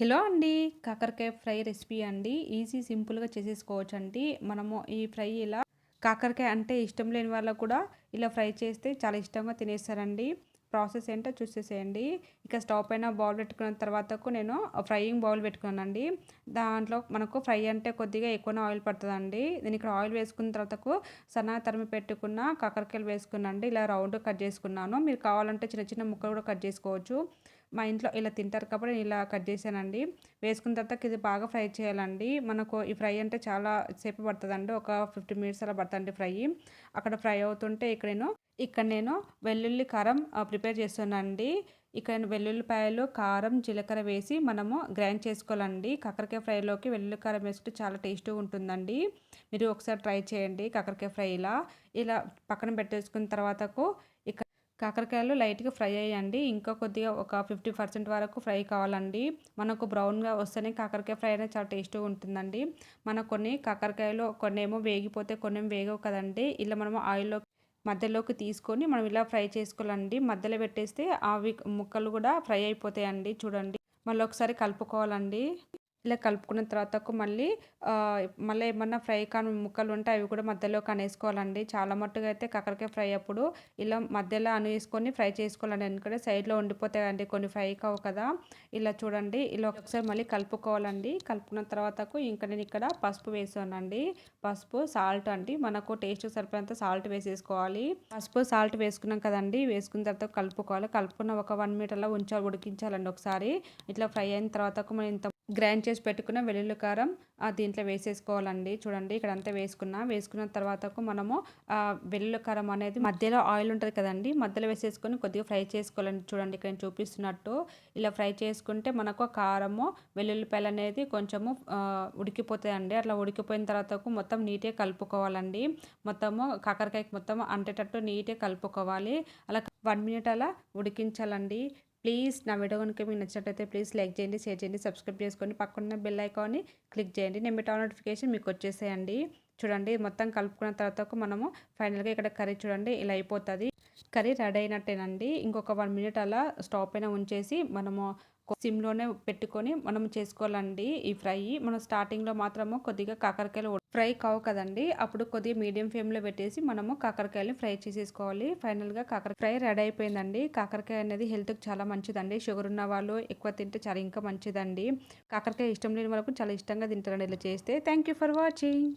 Hello అండి. కాకరకాయ fry recipe అండి. ఈజీ సింపుల్గా చేసేసుకోవచ్చు అండి మనము ఈ ఫ్రై ఇలా కాకరకాయ అంటే ఇష్టం లేని వాళ్ళకు కూడా ఇలా ఫ్రై చేస్తే చాలా ఇష్టంగా తినేస్తారండి. ప్రాసెస్ ఏంటో చూసేసేయండి. ఇక స్టవ్ పైన బౌల్ పెట్టుకున్న తర్వాతకు నేను ఫ్రైయింగ్ బౌల్ పెట్టుకున్నానండి. దాంట్లో మనకు ఫ్రై అంటే కొద్దిగా ఎక్కువనే ఆయిల్ పడుతుందండి. నేను ఇక్కడ ఆయిల్ వేసుకున్న తర్వాతకు సన్నగా తరిమి పెట్టుకున్న కాకరకాయలు వేసుకున్నాండి ఇలా రౌండ్ కట్ చేసుకున్నాను. మీరు కావాలంటే చిన్న చిన్న ముక్కలు కూడా కట్ చేసుకోవచ్చు. మా ఇంట్లో ఇలా తింటారు కాబట్టి నేను ఇలా కట్ చేశానండి. వేసుకున్న తర్వాత ఇది బాగా ఫ్రై చేయాలండి. మనకు ఈ ఫ్రై అంటే చాలా సేపు పడుతుందండి. ఒక ఫిఫ్టీ మినిట్స్ అలా పడుతుంది ఫ్రై. అక్కడ ఫ్రై అవుతుంటే ఇక్కడ నేను ఇక్కడ నేను వెల్లుల్లి కారం ప్రిపేర్ చేస్తున్నానండి. ఇక్కడ వెల్లుల్లిపాయలు కారం జీలకర్ర వేసి మనము గ్రైండ్ చేసుకోవాలండి. కాకరకాయ ఫ్రైలోకి వెల్లుల్లి కారం వేసుకుంటే చాలా టేస్ట్గా ఉంటుందండి. మీరు ఒకసారి ట్రై చేయండి కాకరకాయ ఫ్రై ఇలా ఇలా పక్కన పెట్టేసుకున్న తర్వాతకు ఇక్కడ కాకరకాయలు లైట్గా ఫ్రై అయ్యండి. ఇంకా కొద్దిగా ఒక ఫిఫ్టీ పర్సెంట్ వరకు ఫ్రై కావాలండి. మనకు బ్రౌన్గా వస్తేనే కాకరకాయ ఫ్రై అనేది చాలా టేస్ట్గా ఉంటుందండి. మన కొన్ని కాకరకాయలు కొన్ని ఏమో వేగిపోతే కొన్ని వేగవు కదండి. ఇలా మనము ఆయిల్లో మధ్యలోకి తీసుకొని మనం ఇలా ఫ్రై చేసుకోవాలండి. మధ్యలో పెట్టేస్తే అవి ముక్కలు కూడా ఫ్రై అయిపోతాయండి. చూడండి. మళ్ళీ ఒకసారి కలుపుకోవాలండి. ఇలా కలుపుకున్న తర్వాత మళ్ళీ మళ్ళీ ఏమన్నా ఫ్రై కాని ముక్కలు ఉంటే అవి కూడా మధ్యలో కనేసుకోవాలండి. చాలా మట్టుగా అయితే కాకరకాయ ఫ్రై అప్పుడు ఇలా మధ్యలో వేసుకొని ఫ్రై చేసుకోవాలండి. ఎందుకంటే సైడ్లో ఉండిపోతాయండి కొన్ని ఫ్రై కావు కదా. ఇలా చూడండి ఇలా ఒకసారి మళ్ళీ కలుపుకోవాలండి. కలుపుకున్న తర్వాతకు ఇంకా నేను ఇక్కడ పసుపు వేసానండి. పసుపు సాల్ట్ అండి. మనకు టేస్ట్ సరిపోయేంత సాల్ట్ వేసేసుకోవాలి. పసుపు సాల్ట్ వేసుకున్నాం కదండి. వేసుకున్న తర్వాత కలుపుకోవాలి. కలుపుకున్న ఒక వన్ మీటర్లో ఉంచాలి ఉడికించాలండి ఒకసారి. ఇట్లా ఫ్రై అయిన తర్వాత మనం ఇంత గ్రైండ్ చేసి పెట్టుకున్న వెల్లుల్లి కారం దీంట్లో వేసేసుకోవాలండి. చూడండి ఇక్కడ అంతా వేసుకున్నా. వేసుకున్న తర్వాత మనము వెల్లుల్లి కారం అనేది మధ్యలో ఆయిల్ ఉంటుంది కదండి మధ్యలో వేసేసుకొని కొద్దిగా ఫ్రై చేసుకోవాలండి. చూడండి ఇక్కడ చూపిస్తున్నట్టు. ఇలా ఫ్రై చేసుకుంటే మనకు కారము వెల్లుల్లిపాయలు అనేది కొంచెము ఉడికిపోతాయండి. అట్లా ఉడికిపోయిన తర్వాత మొత్తం నీట్గా కలుపుకోవాలండి. మొత్తము కాకరకాయకి మొత్తం అంటేటట్టు నీట్గా కలుపుకోవాలి. అలా వన్ మినిట్ అలా ఉడికించాలండి. ప్లీజ్ నా వీడియో కనుక మీకు నచ్చినట్లయితే ప్లీజ్ లైక్ చేయండి షేర్ చేయండి సబ్స్క్రైబ్ చేసుకొని పక్కన బెల్ ఐకాన్ని క్లిక్ చేయండి. నేను పెట్టా నోటిఫికేషన్ మీకు వచ్చేసేయండి. చూడండి మొత్తం కలుపుకున్న తర్వాత మనము ఫైనల్గా ఇక్కడ కర్రీ చూడండి ఇలా అయిపోతుంది. కర్రీ రెడీ అయినట్టేనండి. ఇంకొక వన్ మినిట్ అలా స్టవ్ పైన ఉంచేసి మనము సిమ్లోనే పెట్టుకొని మనం చేసుకోవాలండి ఈ ఫ్రై. మనం స్టార్టింగ్లో మాత్రము కొద్దిగా కాకరకాయలు ఫ్రై కావు కదండి. అప్పుడు కొద్దిగా మీడియం ఫ్లేమ్లో పెట్టేసి మనము కాకరకాయలు ఫ్రై చేసేసుకోవాలి. ఫైనల్గా కాకర ఫ్రై రెడీ అయిపోయిందండి. కాకరకాయ అనేది హెల్త్కి చాలా మంచిదండి. షుగర్ ఉన్న వాళ్ళు ఎక్కువ తింటే చాలా ఇంకా మంచిదండి. కాకరకాయ ఇష్టం లేని వాళ్ళకు చాలా ఇష్టంగా తింటారండి. ఇలా చేస్తే. Thank for watching.